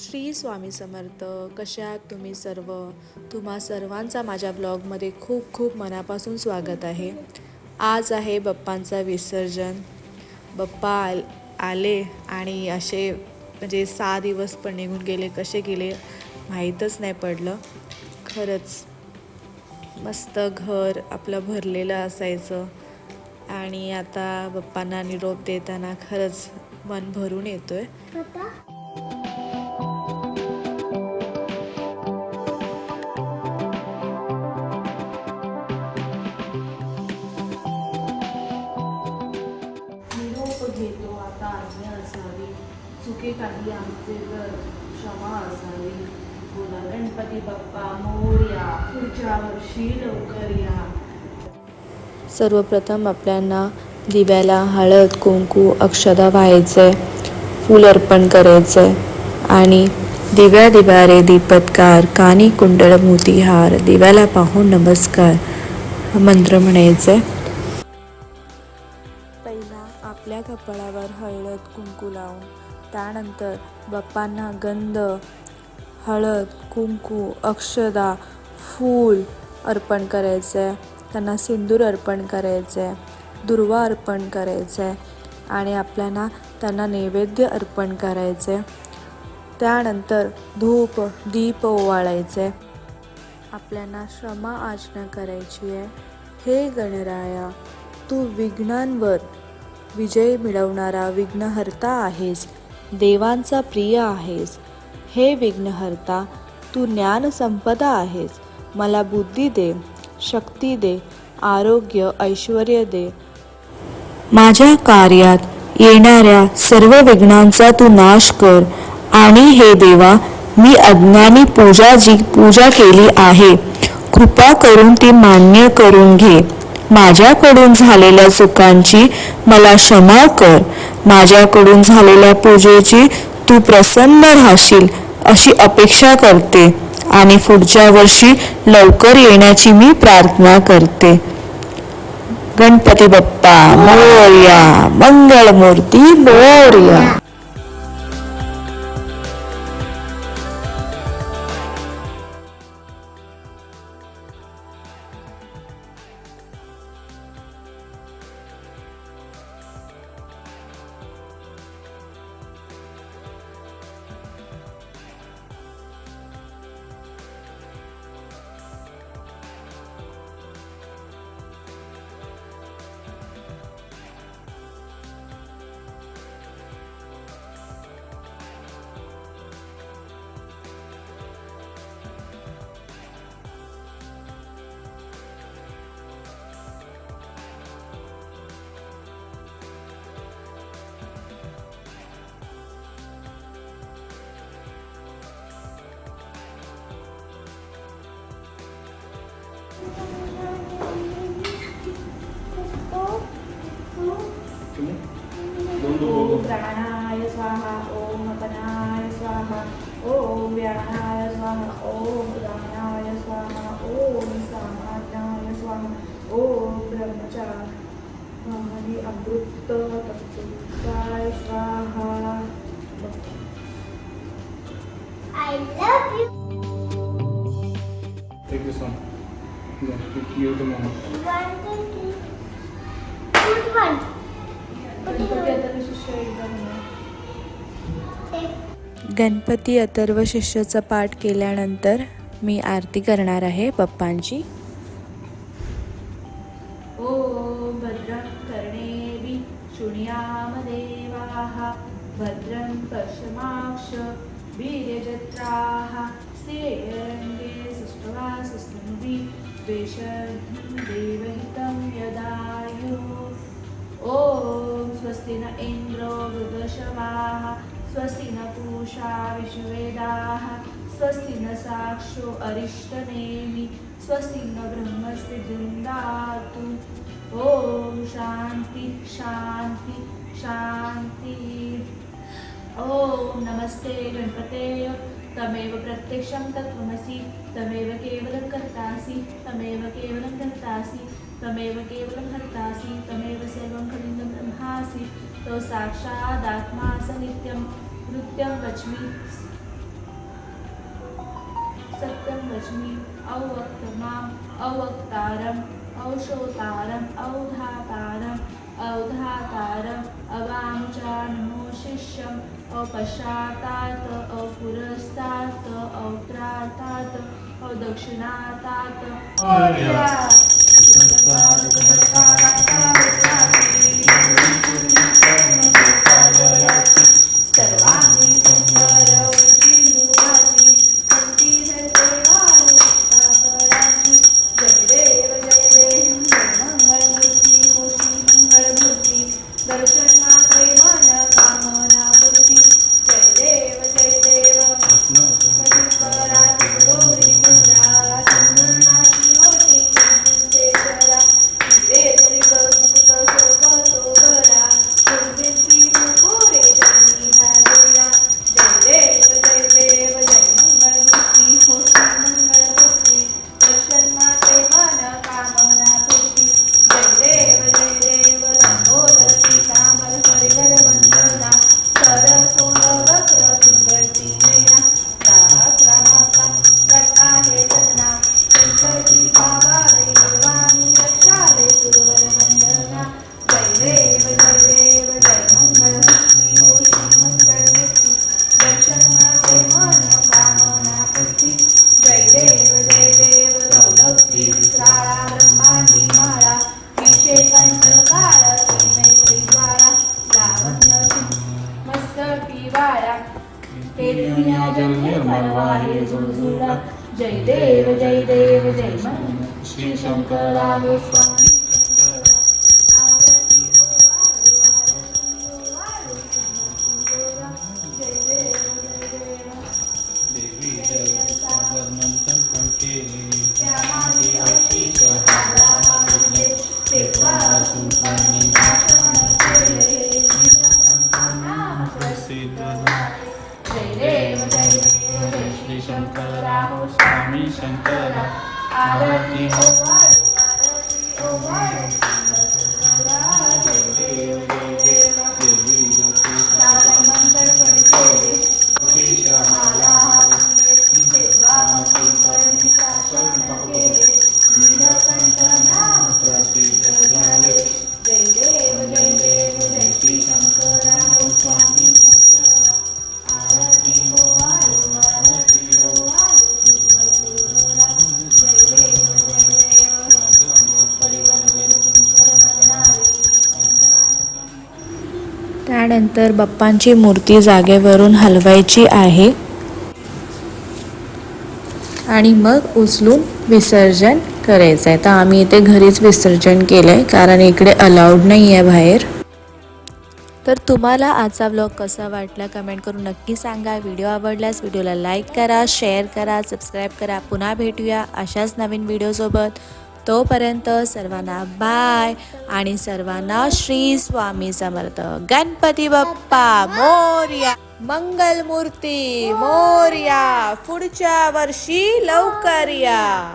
श्री स्वामी समर्थ कशा आहात तुम्ही सर्व? तुम्हा सर्वांचा माझ्या ब्लॉगमध्ये खूप खूप मनापासून स्वागत आहे. आज आहे बप्पांचा विसर्जन. बप्पा आल आले आणि असे म्हणजे सहा दिवस पण निघून गेले. कसे गेले माहीतच नाही पडलं. खरंच मस्त घर आपलं भरलेलं असायचं. आणि आता बप्पांना निरोप देताना खरंच मन भरून येतो आहे चुके काही आमचे तर क्षमा असावी. बोला गणपती बाप्पा मोरया पुढच्या वर्षी लवकर या. सर्वप्रथम आपल्याला दिव्याला हळद कुंकू अक्षदा व्हायचे फूल अर्पण करायचे आणि दिव्या दिव्या रे दीपत्कार कानी कुंडळ मोतीहार दिव्याला पाहून नमस्कार मंत्र म्हणायचे. पहिला आपल्या कपाळावर हळद कुंकू लावून त्यानंतर बाप्पांना गंध हळद कुंकू अक्षदा फूल अर्पण करायचं आहे त्यांना सिंदूर अर्पण करायचं आहे दुर्वा अर्पण करायचं आहे आणि आपल्याला त्यांना नैवेद्य अर्पण करायचे त्यानंतर धूप दीप ओवाळायचे आपल्याला क्षमा आचना करायची आहे. हे गणराया तू विघ्नांवर विजय मिळवणारा विघ्नहर्ता आहेस. देवांचा प्रिय आहेस. हे विघ्नहर्ता तू ज्ञानसंपदा आहेस. मला बुद्धी दे शक्ती दे आरोग्य ऐश्वर दे. माझ्या कार्यात येणाऱ्या सर्व विघ्नांचा तू नाश कर आणि हे देवा मी अज्ञानी पूजा जी पूजा केली आहे कृपा करून ती मान्य करून घे. माझ्याकडून झालेल्या चुकांची मला क्षमा कर. माझ्याकडून झालेल्या पूजेची तू प्रसन्न राहशील अशी अपेक्षा करते आणि पुढच्या वर्षी लवकर येण्याची मी प्रार्थना करते. गणपती बाप्पा मोर्या मंगळमूर्ती मोर्या. ओम व्यानाय स्वाहा ओम उदानाय स्वाहा ओम सामान्याय स्वाहा ओम ब्रह्मचार महानी अमृत तत्वाय स्वाहा I love you. Take this one. Yeah, give you the moment. One, two, three. Good one. Ganpati आता विशिष्ट एकदम Take गणपती अथर्व शिष्याचा पाठ केल्यानंतर मी आरती करणार आहे पप्पांची. ओ भद्रं कर्णेभि शृणुयामदेवाः भद्रं पश्यमाक्ष वीर्यजत्राः स्त्रियङ्गे सृष्ट्वा सुस्नुभिः द्वेषं देवहितं यदायुः। ॐ स्वस्ति न इन्द्रो वृदशवाः स्वस्ति न पूषा विश्ववेदाः स्वस्ति न साक्षो अरिष्टनेमि स्वस्ति न ब्रह्मस्ति ददातु ॐ शान्ति शान्ति शान्ति। ॐ नमस्ते गणपते तमेव प्रत्यक्षं तत्त्वमसि तमेव केवलं कर्तासि तमेव केवलं कर्तासि। तमेव केवलं हर्तासि तमेव सर्वं खलिन्दं ब्रह्मासि तो साक्षादात्मा स नित्यं नृत्यं वच्मि सत्यं वच्मि अवक्तमाम् अवक्तारम् अवशोतारम् अवधातारम् अवधातारम् अवाञ्चानमो शिष्यम् अपश्चातात् अपुरस्तात् औत्रातात् अदक्षिणातात् சாது जय देव जय देव जय मन श्री शंकरा गोस्वामी त्यानंतर बाप्पांची मूर्ती जागेवरून हलवायची आहे. आणि मग उचलून विसर्जन करायचं आहे तर आम्ही इथे घरीच विसर्जन केलं आहे कारण इकडे अलाउड नाही आहे बाहेर. तर तुम्हाला आजचा व्लॉग कसा वाटला कमेंट करून नक्की सांगा. व्हिडिओ आवडल्यास व्हिडिओला लाईक करा शेअर करा सबस्क्राईब करा. पुन्हा भेटूया अशाच नवीन व्हिडिओसोबत तोपर्यंत सर्वांना बाय आणि सर्वांना श्री स्वामी समर्थ. गणपती बाप्पा मोर्या मंगलमूर्ती मोर्या पुढच्या वर्षी लवकर या.